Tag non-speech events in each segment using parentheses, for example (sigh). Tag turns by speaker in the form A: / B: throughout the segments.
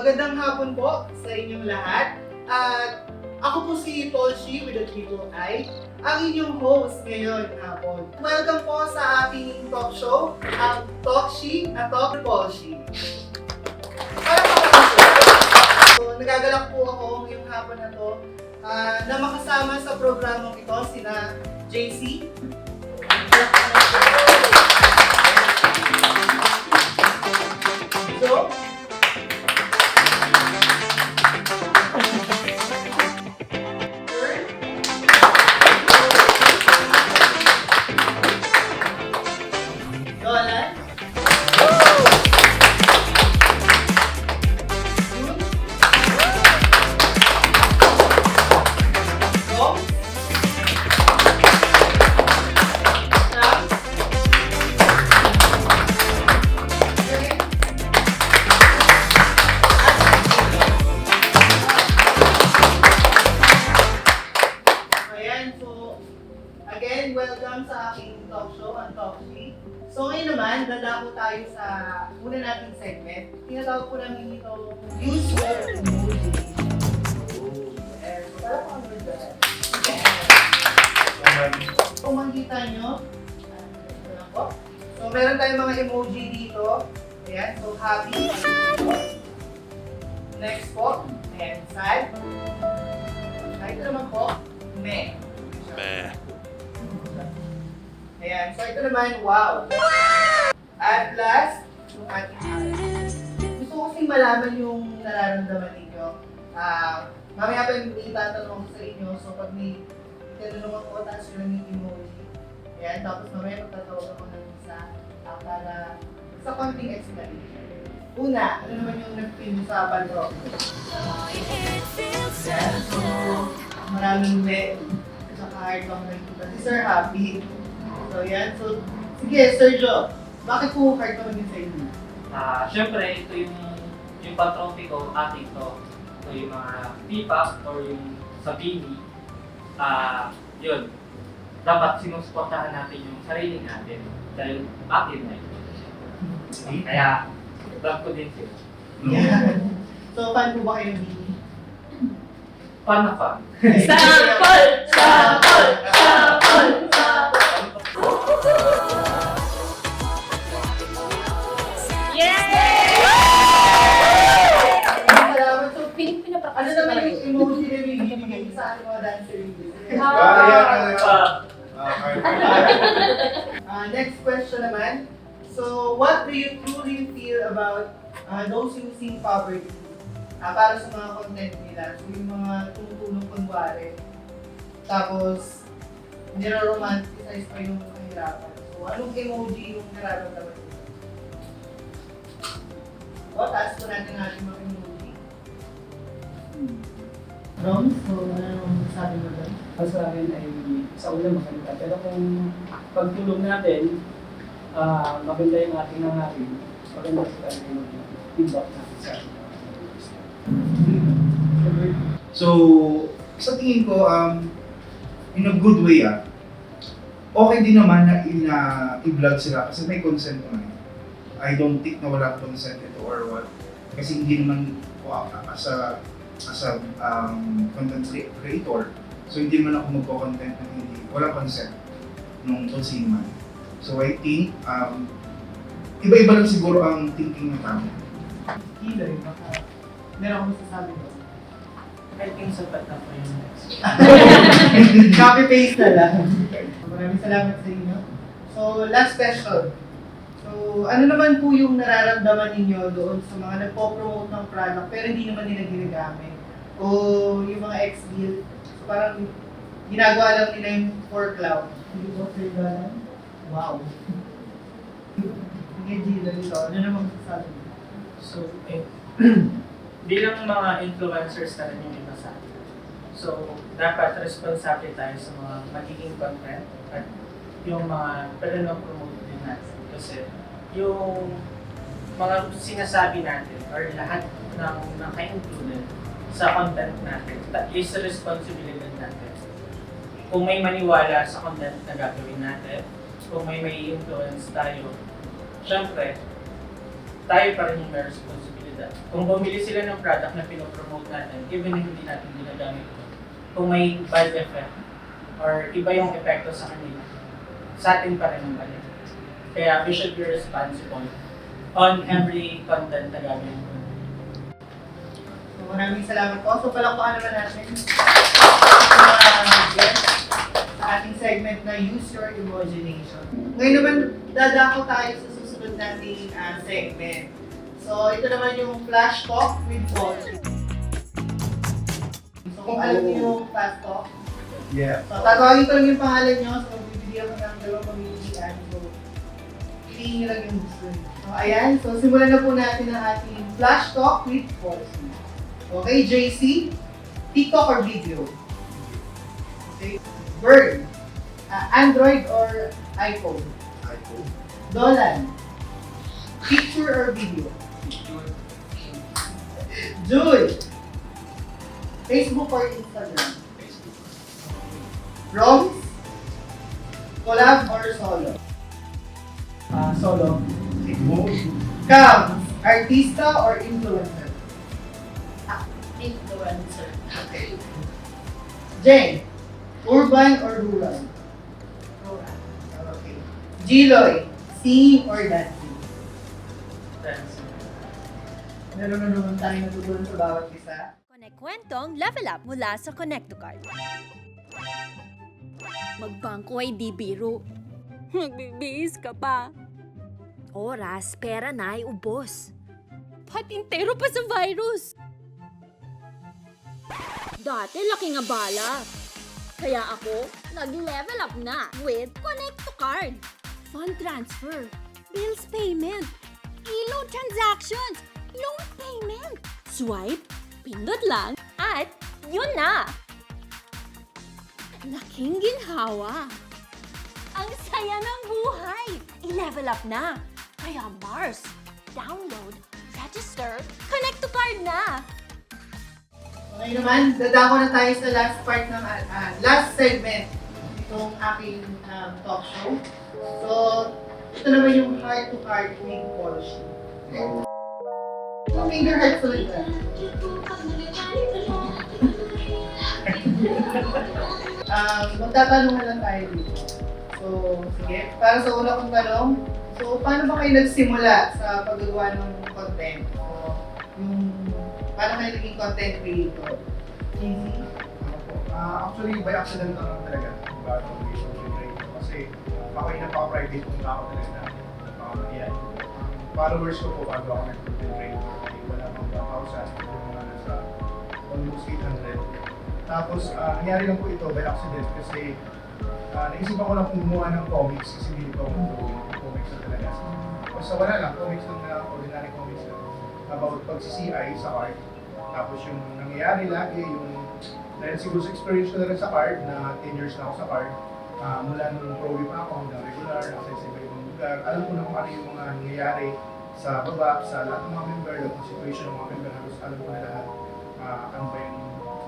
A: magandang hapon po sa inyong lahat. At ako po si Tolshi with a triple I, ang inyong host ngayon hapon. Welcome po sa aking talk show, ang Talkshi at Talk po So, nagagalak po ako ngayong hapon na to ah, na makasama sa programang ito sina JC. Ayan, dadako tayo sa una nating segment. Tinatawag po namin ito, user emoji. And sarap ang word Kung makikita nyo, so meron tayong mga emoji dito. Ayan, so happy. Next po, and sad. Ito naman po, meh.
B: Meh.
A: Ayan, so ito naman, wow. Wow! 5 plus 1 hour. Gusto ko kasing malaman yung nararamdaman ninyo. Uh, mamaya pa yung itatanong sa inyo. So, pag may tinanong ako, tapos yun yung emoji. Ayan, tapos mamaya magtatawag ako ng isa uh, para sa konting explanation. Una, ano naman yung nag-feel sa balo? Ayan, so, maraming bet. At saka hard bang nagpunta. Si Sir Happy. So, yan. So, sige, Sir Joe bakit po heart ako din sa inyo?
C: Ah, syempre ito yung yung pang-trophy ko, ating to. Ito yung mga pipa or yung sa bini. Ah, yun. Dapat sinusuportahan natin yung sarili natin dahil atin na ito. (laughs) Kaya, love ko din sila.
A: Yan. So, fan po ba kayo ng Bini?
C: Fun na fun.
A: Sample! Sample! Sample! (laughs)
C: Ah,
A: Uh, next question naman. So, what do you truly feel about uh, those using poverty uh, para sa mga content nila? So, yung mga tumutulong kunwari. Tapos, nire-romanticize pa yung kahirapan. So, anong emoji yung nararamdaman nila? O, taas po natin ang ating mga emoji. Rom, so ano sabi mo doon?
D: Para sa akin ay sa una maganda. Pero kung pagtulong natin, ah maganda yung ating nangarin, maganda sa atin yung feedback natin sa atin.
E: So, sa tingin ko, um, in a good way ah, okay din naman na ina i-vlog sila kasi may consent naman. I don't think na wala consent ito or what. Kasi hindi naman ah, as a, as a um, content cre- creator, so hindi naman ako magko-content na hindi, wala consent nung kung man. So I think, um, iba-iba lang siguro ang thinking ng tao.
A: Hilay, baka meron akong masasabi doon.
C: I think sapat na po yung (laughs) next.
A: Copy paste na lang. Maraming salamat sa inyo. So, last question. So, ano naman po yung nararamdaman ninyo doon sa mga nagpo-promote ng product pero hindi naman nila ginagamit? O yung mga ex-deal, so parang ginagawa lang nila yung for cloud. Hindi sir ganun? Wow. Sige, Gila nito. Ano naman masasabi mo?
F: So, eh, (clears throat) bilang mga influencers na rin yung iba sa atin. So, dapat responsable tayo sa mga magiging content at yung mga pwede na promote din natin. Kasi yung mga sinasabi natin or lahat ng naka-included sa content natin ta- is responsibility natin. Kung may maniwala sa content na gagawin natin, kung may may influence tayo, syempre, tayo pa rin yung may responsibilidad. Kung bumili sila ng product na pinopromote natin, even if hindi natin ginagamit ito, kung may bad effect or iba yung epekto sa kanila, sa atin pa rin ang balik. Kaya we should be responsible on every content na gagawin
A: maraming salamat po. So, palakpakan naman natin mga guests sa ating segment na Use Your Imagination. Ngayon naman, dadako tayo sa susunod nating ah, segment. So, ito naman yung Flash Talk with Paul. So, kung alam niyo yung Flash Talk,
E: Yeah.
A: so, tatawagin ko lang yung pangalan niyo. So, bibigyan ko ng dalawang pamilihan. So, piliin niyo lang yung gusto niyo. So, ayan. So, simulan na po natin ang ating Flash Talk with Paul. Okay, JC, TikTok or video? Okay. Bird, ah, Android or iPhone?
E: iPhone.
A: Dolan, picture or video? Jul, Facebook or Instagram? Roms, collab or solo?
D: Ah, solo.
A: Cams, artista or influencer?
B: Influencer.
A: Okay. Jen, urban or rural?
B: Rural.
A: Okay. Giloy, singing or dancing?
F: That's
A: Meron na naman tayo natutunan sa bawat isa.
G: Connect Kwentong Level Up mula sa Connect to Card. Magbangko ay di biro. Magbibihis ka pa. Oras, pera na ay ubos. Patintero pa sa virus. Dati laki nga bala. Kaya ako, nag-level up na with Connect to Card. Fund transfer, bills payment, ilo transactions, loan payment. Swipe, pindot lang, at yun na! Laking ginhawa. Ang saya ng buhay! I-level up na! Kaya Mars, download, register, connect to card na!
A: Okay naman, dadako na tayo sa last part ng, ah, last segment itong aking um, talk show. So, ito naman yung heart to heart with policy. Yung finger hearts ulit na. um, magtatanungan lang tayo dito. So, sige. Para sa una kong tanong, so, paano ba kayo nagsimula sa paggagawa ng content? Yung, paano kayo naging content creator? Easy?
E: Po, ah, actually, by accident lang naman talaga. Bago ako naging content creator. Kasi ako yung napaka-private kung ako talaga na napaka-mahiyan. Ang followers ko po bago ako nag-content creator ay wala pang 1,000. Yung mga nasa almost 800. Tapos, ah, nangyari lang po ito by accident kasi ah, naisipan ko lang gumawa ng comics kasi hindi ko comics na talaga. Basta wala lang, comics lang na ordinary comics lang about pag-CCI sa art. Tapos yung nangyayari lagi, yung dahil siguro sa experience ko na rin sa card, na 10 years na ako sa card, ah, mula nung pro pa ako hanggang regular, nasa sa iba-ibang lugar, alam ko na kung ano yung mga nangyayari sa baba, sa lahat ng mga member, lahat situation ng mga member, halos alam ko na lahat. Ah, ano ba yung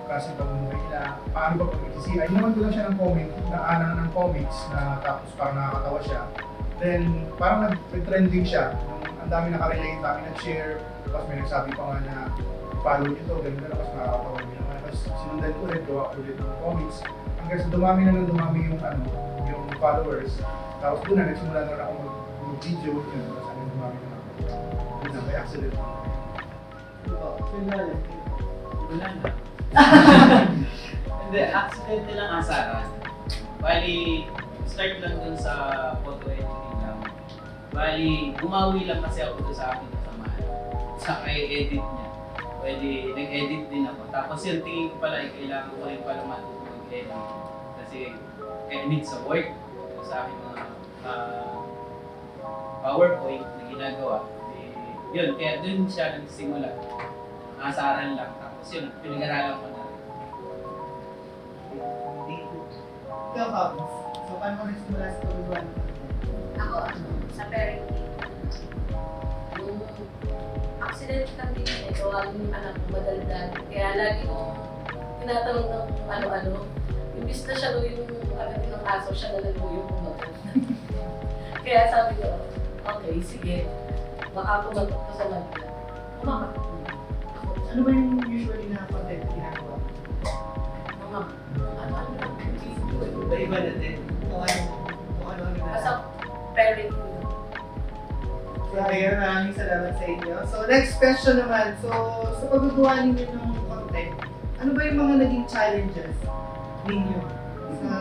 E: klase ng pamumuhay nila, paano ba pag nag-CCI. Naman ko lang siya ng comic, na ana ng comics, na tapos parang nakakatawa siya. Then, parang nag-trending siya. Ang dami nakarelate, dami nag-share, tapos may nagsabi pa nga na follow nyo to, ganun na tapos nakakatawa nyo naman. Tapos sinundan ko ulit, gawa ko ulit ng comics. Hanggang sa dumami na ng dumami yung ano, yung followers. Tapos doon na, nagsimula na ako mag- mag-video, yun, tapos hanggang dumami na ako. Doon na, by accident.
A: Diba? Sinala.
C: Wala na. Hindi, accident lang asaran. Bali, start lang dun sa photo editing lang. Bali, umawi lang kasi ako dun sa aking kasamahan. Sa kay edit niya. Pwede, nag-edit din ako. Tapos yung tingin ko pala, eh, kailangan ko rin pala matuto mag-edit. Kasi, kaya need sa work, sa aking mga ah, PowerPoint na ginagawa. Eh, yun, kaya dun siya nagsimula. Asaran lang. Tapos yun, pinag-aralan ko na.
A: Ikaw, Pabs. So, paano ka nagsimula sa?
B: Ako, ano, sa parenting. Accident din eh. Gawa yung anak ko madaldal. Kaya lagi kong tinatanong ng ano-ano. Imbis na siya daw yung agad ng aso, siya na lang po yung kumagal. (laughs) Kaya sabi ko, okay, sige. Baka pumatok ko sa magla. Mama.
A: Ano ba yung usually na content na ginagawa?
B: Mama. Ano-ano lang.
A: Iba-iba na din. Kung ano, kung ano ang
B: Basta parenting.
A: Ayun, maraming salamat sa inyo. So, next question naman. So, sa paggawa ninyo ng content, ano ba yung mga naging challenges ninyo sa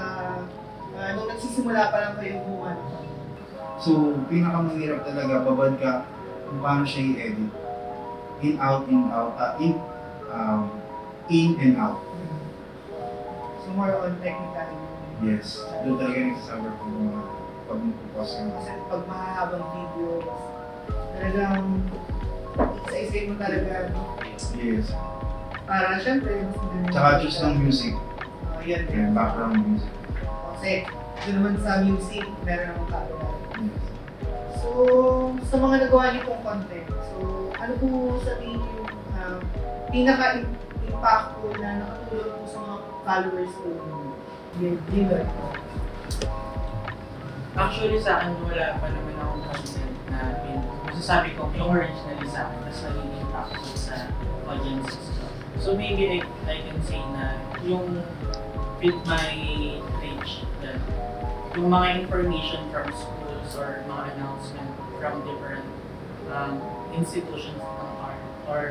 A: uh, nung nagsisimula pa lang kayo gumawa ng?
E: So, pinakamahirap talaga, babad ka kung paano siya i-edit. In, out, in, out, ah, in, um, in and out.
A: So, more on technical.
E: Yes. Doon talaga nagsasuffer ko mga pag magpo-post ka.
A: Kasi pag mahahabang videos, talagang isa-isay mo talaga. no?
E: Yes.
A: Para syempre, mas maganda.
E: Tsaka choose ng music.
A: Uh, yan.
E: Yan, background music.
A: Kasi, doon naman sa music, meron akong copyright.
E: Yes.
A: So, sa mga nagawa niyo pong content, so, ano po sa tingin niyo yung um, pinaka-impactful na nakatulong po sa mga followers ko? Yung viewer ko.
F: Actually sa akin wala pa naman akong content na pin. Masasabi ko yung originally sa akin, tapos naging impactful sa audiences. So maybe I, I can say na yung with my reach, that yung mga information from schools or mga announcement from different um, institutions ng art or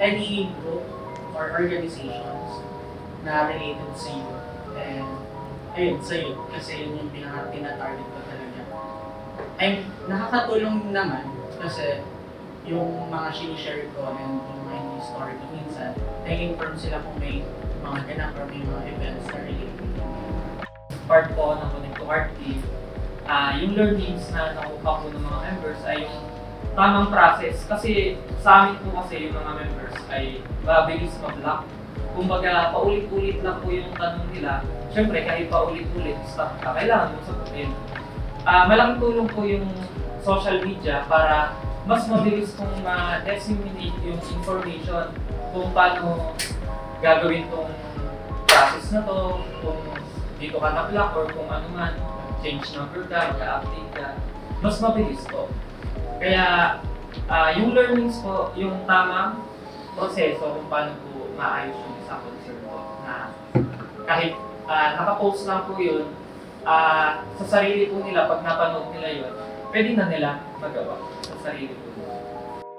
F: any group or organizations na related sa youth. And ayun, sa youth. Kasi yun yung pinaka tina-target ko talaga. Ay, nakakatulong naman kasi yung mga sinishare ko and yung mga story ko minsan, nai-inform sila kung may mga ganap or may mga events na related.
C: part po ng Connect to Art Team, ah yung learnings na nakuha po ng mga members ay yung tamang process. Kasi sa amin po kasi yung mga members ay mabilis mag-lock. Kumbaga, paulit-ulit lang po yung tanong nila. Siyempre, kahit paulit-ulit, stuck ka, kailangan mo sagutin. Ah, malaking tulong po yung social media para mas mabilis kong ma-disseminate yung information kung paano gagawin tong process na to, kung dito ka na-block or kung ano man, change number ka, mag-update ka, mas mabilis po. Kaya ah, yung learnings po, yung tamang proseso kung paano po maayos yung isang concert po na kahit ah, nakapost lang po yun, ah, sa sarili po nila, pag napanood nila yun, pwede na nila magawa sa sarili po nila.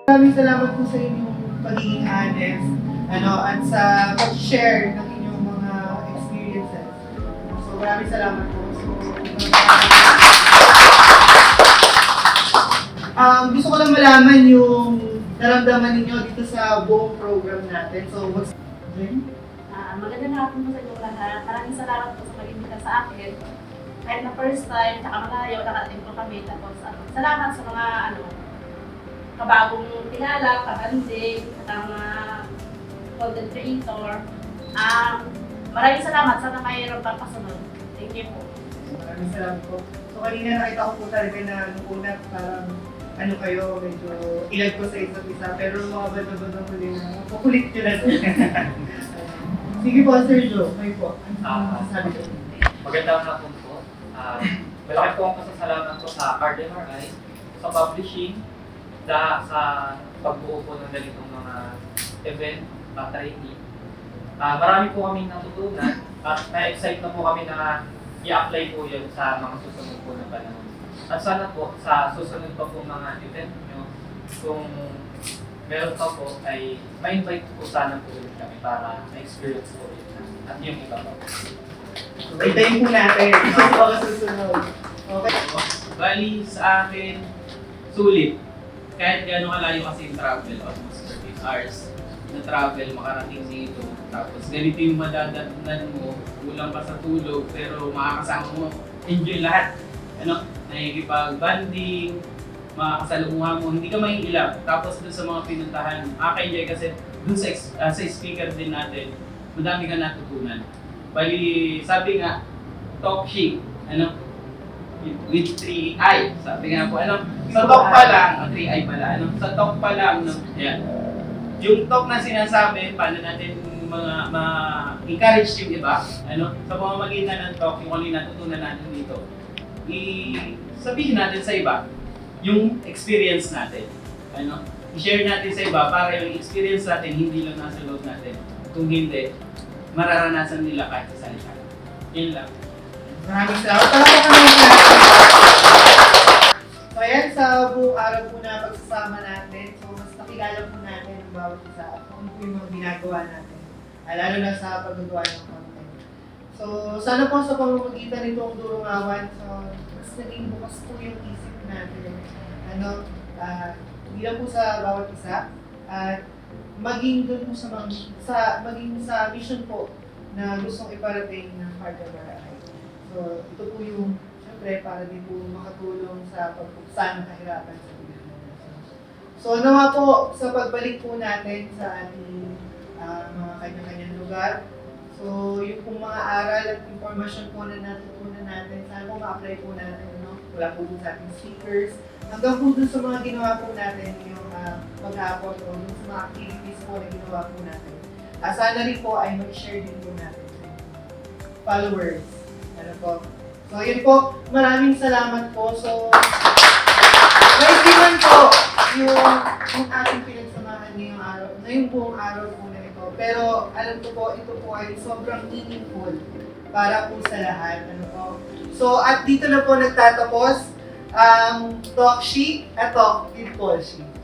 A: Maraming salamat po sa inyong pagiging honest ano, at sa pag-share ng inyong mga experiences. So, maraming salamat po. So, um, gusto ko lang malaman yung naramdaman ninyo dito sa buong program natin. So, what's... Jen?
H: Ah, magandang hapon po sa inyo lahat. Maraming salamat po sa pag-imbita sa akin. Kahit na first time, tsaka malayo, nakarating po kami. Tapos, ano, salamat sa mga, ano, kabagong kilala, kabanding, at ang mga content creator. Um, maraming salamat. Sana mayroon pang kasunod. Thank you po.
A: Maraming salamat po. So, kanina nakita ko po talaga na nung una parang ano kayo, medyo ilag ko sa isa't isa. Pero mga bado-bado huli na, kukulit nyo na (laughs) Sige po, Sir Joe. May po. Ano
C: Ah.
A: masasabi ko?
C: Magandang hapon po. Ah, malaki po ang pasasalamat ko sa RDMRI, sa publishing, sa, sa pagbuo po ng ganitong mga event at training. Ah, marami po kami natutunan at na-excite na po kami na i-apply po yun sa mga susunod po na panahon. At sana po sa susunod pa po mga event nyo, kung meron pa po ay ma-invite po sana po kami para ma-experience po ulit at yung iba pa po.
A: Hintayin po natin. Ito po ang susunod. Okay.
I: Bali, sa akin, sulit. Kahit gano'ng kalayo kasi yung travel, almost 13 hours na travel, makarating dito. Tapos ganito yung madadatnan mo, kulang pa sa tulog, pero makakasama mo, enjoy lahat. Ano, nakikipag-banding, makakasalumuha mo, hindi ka maiilap. Tapos dun sa mga pinuntahan, makaka-enjoy kasi dun sa, ah, sa speaker din natin, madami ka natutunan. Bali, sabi nga, talk shit, ano, with 3i. Sabi nga po, ano, sa talk pa lang, oh, 3i pala, ano, sa talk pa lang, no, yan. Yung talk na sinasabi, paano natin mga ma-encourage yung iba, ano, sa pamamagitan ng talk, yung yung natutunan natin dito, i sabihin natin sa iba, yung experience natin, ano, i-share natin sa iba para yung experience natin hindi lang nasa loob natin. Kung hindi, mararanasan nila kahit sa salita. Yun lang.
A: Maraming salamat. Palakpakan naman natin. So ayan, sa buong araw po na pagsasama natin, so mas nakilala po natin ang bawat isa at kung ano po yung mga ginagawa natin. Ah, lalo na sa paggawa ng content. So sana po sa pamamagitan nitong durungawan, so mas naging bukas po yung isip natin. Ano, ah, hindi lang po sa bawat isa, at maging po sa, mga, sa maging sa mission po na gustong iparating ng Harda Baray. So, ito po yung, syempre, para din po makatulong sa pagpuksa ng kahirapan sa. So, ano nga po, sa pagbalik po natin sa ating ah, mga kanya-kanyang lugar, so, yung pong mga aral at informasyon po na natutunan natin, sana ma-apply po natin, ano, wala po dun sa ating speakers, hanggang po dun sa mga ginawa po natin, yung uh, paghapon o sa mga activities po na ginawa po natin. Ah, sana rin po ay mag-share din po natin followers. Ano po? So, yun po. Maraming salamat po. So, naibigan po yung, yung ating pinagsamahan ngayong araw, ngayong buong araw po na ito. Pero alam ko po, ito po ay sobrang meaningful para po sa lahat. Ano po? So, at dito na po nagtatapos ang talk sheet at talk with Paul sheet.